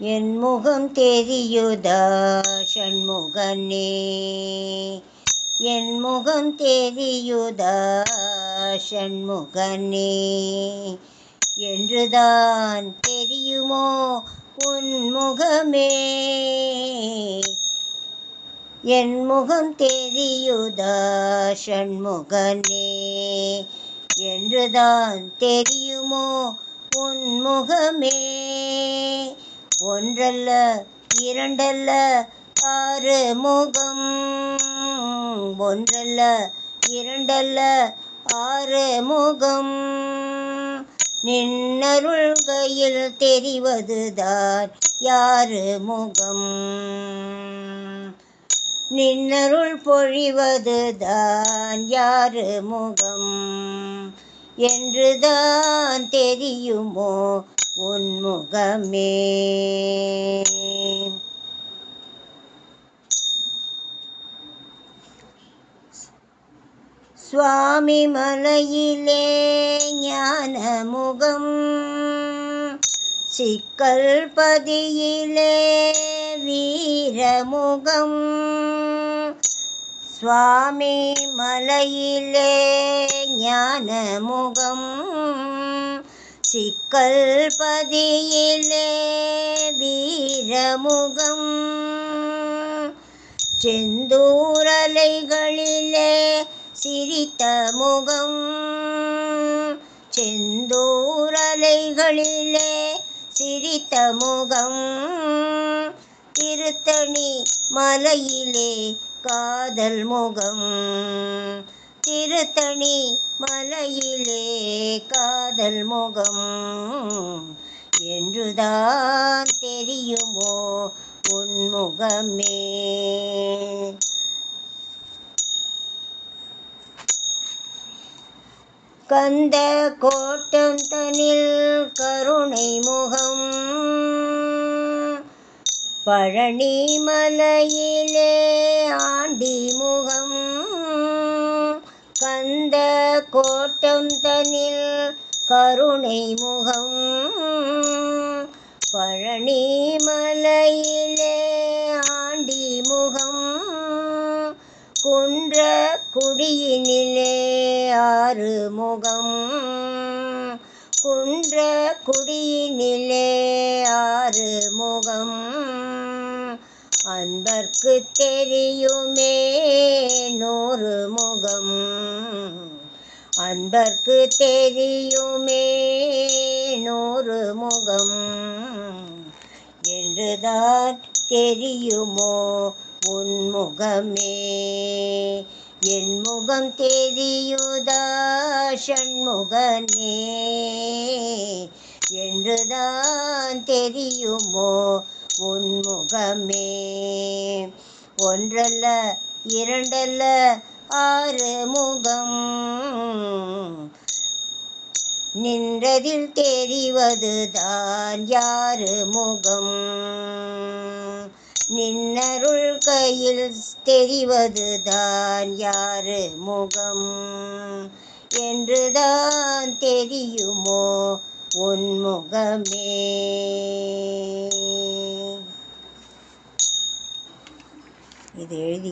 என் முகம் தெரியுதா ஷண்முகனே என் முகம் தெரியுதா ஷண்முகனே என்றுதான் தெரியுமோ உன் முகமே? என் முகம் தெரியுதா ஷண்முகனே என்றுதான் தெரியுமோ உன் முகமே? ஒன்றல்ல இரண்டல்ல ஆறு முகம். ஒன்றல்ல இரண்டல்ல ஆறு முகம். நின்னருள்கையில் தெரிவதுதான் யாரு முகம்? நின்னருள் பொழிவதுதான் யாரு முகம்? என்றுதான் தெரியுமோ உன்முகமே. சுவாமி மலையிலே ஞான முகம் சிக்கல் பதியிலே வீரமுகம். சுவாமி மலையிலே ஞான முகம் சிக்கல்பதியிலே வீரமுகம். செந்தூரலைகளிலே சிரித்த முகம். செந்தூரலைகளிலே சிரித்த முகம். திருத்தணி மலையிலே காதல் முகம். திருத்தணி மலையிலே காதல் முகம் என்றுதான் தெரியுமோ உன்முகமே கந்த கோட்டம் தனில் கருணை முகம் பழனி மலையிலே ஆண்டி முகம் வந்த கோட்டம் தனில் கருணை முகம். பழனி மலையிலே ஆண்டி முகம். குன்ற குடியினிலே ஆறு முகம். குன்ற குடியினிலே ஆறு முகம். அன்பர்க்கு தெரியுமே நூறு முகம். அன்பர்க்கு தெரியுமே நூறு முகம். என்றுதான் தெரியுமோ உன்முகமே என் முகம் தெரியுதா ஷண்முகனே என்றுதான் தெரியுமோ உன்முகமே ஒன்றல்ல இரண்டல்ல ஆறுமுகம். நின்றதில் தெரிவதுதான் யாரு முகம் நின்னருள் கையில் தெரிவதுதான் யாரு முகம் என்றுதான் தெரியுமோ உன்முகமே. இது எழுதி